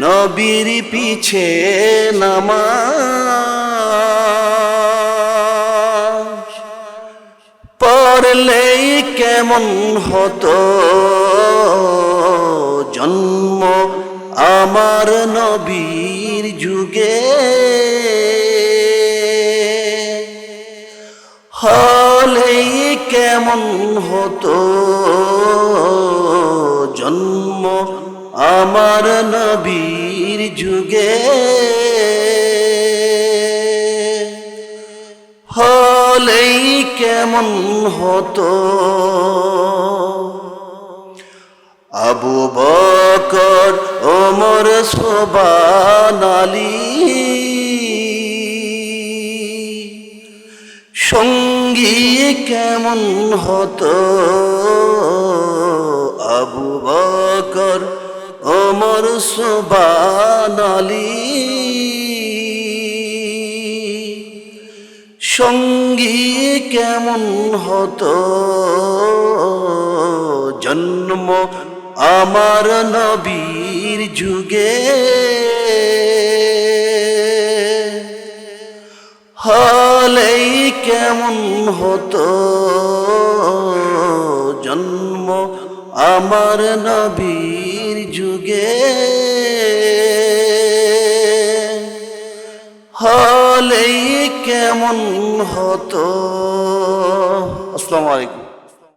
নবীর পিছে নামা পড়লেই কেমন হতো জন্ম আমার নবীর যুগে। হলেই কেমন হতো আমার নবীর যুগে। হলেই কেমন হতো? আবু বকর, ওমর, সোবান সঙ্গী কেমন হতো? আবু বকর ওমর সোবান সঙ্গী কেমন হতো? জন্ম আমার নবীর যুগে। হলেই কেমন হতো? আমার নবীর যুগে। হলেই কেমন হতো। আসসালামু আলাইকুম।